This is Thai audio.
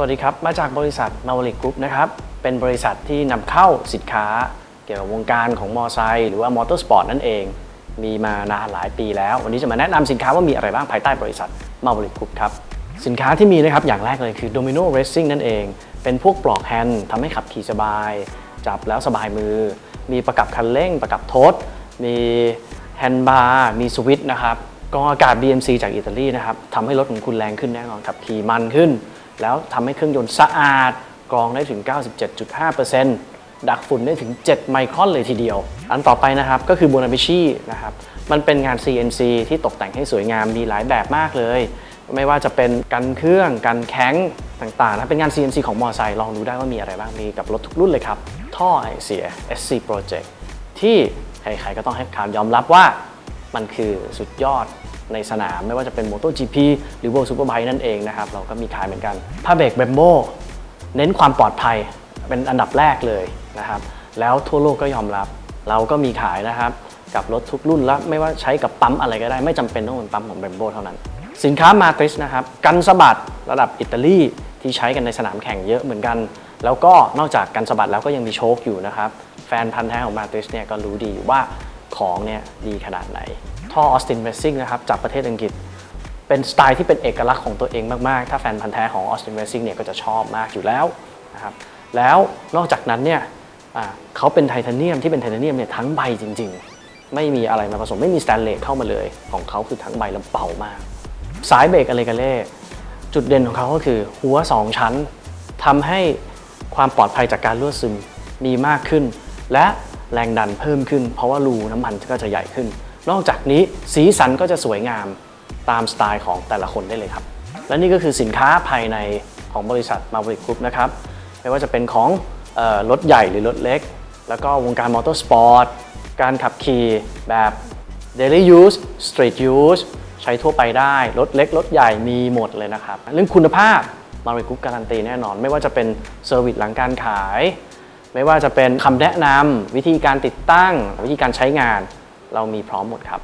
วัสดีครับ มาจากบริษัทมาวลิกกรุ๊ปนะครับ เป็นบริษัทที่นำเข้าสินค้า เกี่ยวกับวงการของมอไซค์หรือว่ามอเตอร์สปอร์ตนั่นเอง มีมานานหลายปีแล้ว วันนี้จะมาแนะนำสินค้าว่ามีอะไรบ้างภายใต้บริษัทมาวลิกกรุ๊ปครับ สินค้าที่มีนะครับอย่างแรกเลยคือ Domino Racing นั่นเอง เป็นพวกปลอกแฮนด์ทำให้ขับขี่สบาย จับแล้วสบายมือ มีประกับคันเร่ง ประกับโทษมีแฮนด์บาร์มีสวิตช์นะครับ กรองอากาศ BMC จากอิตาลีนะครับทำให้รถของคุณแรงขึ้นแน่นอนขับขี่มันขึ้น แล้วทำให้เครื่องยนต์สะอาด กรองได้ถึง 97.5%ดักฝุ่นได้ถึง 7 ไมครอนเลยทีเดียว อันต่อไปนะครับก็คือ b o n a b i c h i นะครับมันเป็นงาน CNC ที่ตกแต่งให้สวยงามมีหลายแบบมากเลย ไม่ว่าจะเป็นกันเครื่องกันแข้งต่างๆนะเป็นงาน CNC ของมอไซค์ลองดูได้ว่ามีอะไรบ้างมีกับรถทุกรุ่นเลยครับท่อไอเสีย SC Project ที่ใครๆก็ต้องให้การยอมรับว่า มันคือสุดยอดในสนามไม่ว่าจะเป็น MotoGP หรือ World Superbike นั่นเองนะครับ เราก็มีขายเหมือนกันผ้าเบรกแบมโบเน้นความปลอดภัยเป็นอันดับแรกเลยนะครับ แล้วทั่วโลกก็ยอมรับ เราก็มีขายนะครับ กับรถทุกรุ่นแล้วไม่ว่าใช้กับปั๊มอะไรก็ได้ ไม่จำเป็นต้องเป็นปั๊มของแบมโบเท่านั้น สินค้ามาตริสนะครับกันสะบัดระดับอิตาลีที่ใช้กันในสนามแข่งเยอะเหมือนกัน แล้วก็นอกจากกันสะบัดแล้วก็ยังมีโชคอยู่นะครับแฟนพันธ์แท้ของมาตริสเนี่ยก็รู้ดีว่า ของเนี่ยดีขนาดไหน ท่อออสตินเรซิ่งนะครับจากประเทศอังกฤษ เป็นสไตล์ที่เป็นเอกลักษณ์ของตัวเองมาก ๆ ถ้าแฟนพันธ์แท้ของ Austin Racing เนี่ยก็จะชอบมากอยู่แล้วนะครับแล้วนอกจากนั้นเนี่ยเขาเป็นไทเทเนียมที่เป็นไทเทเนียมเนี่ยทั้งใบจริง ๆ ไม่มีอะไรมาผสมไม่มีสแตนเลสเข้ามาเลยของเขาคือทั้งใบล้วเบามาก สายเบรกอะไรกันเล่จุดเด่นของเขาก็คือหัว 2 ชั้นทำให้ความปลอดภัยจากการรั่วซึมมีมากขึ้น และ แรงดันเพิ่มขึ้น เพราะว่ารูน้ำมันก็จะใหญ่ขึ้น นอกจากนี้สีสันก็จะสวยงามตามสไตล์ของแต่ละคนได้เลยครับ และนี่ก็คือสินค้าภายในของบริษัท m a v e r i c k Group นะครับไม่ว่าจะเป็นของรถใหญ่หรือรถเล็ก แล้วก็วงการมอเตอร์สปอร์ตการขับขี่แบบ daily use street use ใช้ทั่วไปได้ รถเล็ก รถใหญ่มีหมดเลยนะครับ เรื่องคุณภาพมาริกุ๊ปการันตีแน่นอน ไม่ว่าจะเป็นเซอร์วิสหลังการขาย ไม่ว่าจะเป็นคำแนะนำวิธีการติดตั้ง วิธีการใช้งาน เรามีพร้อมหมดครับ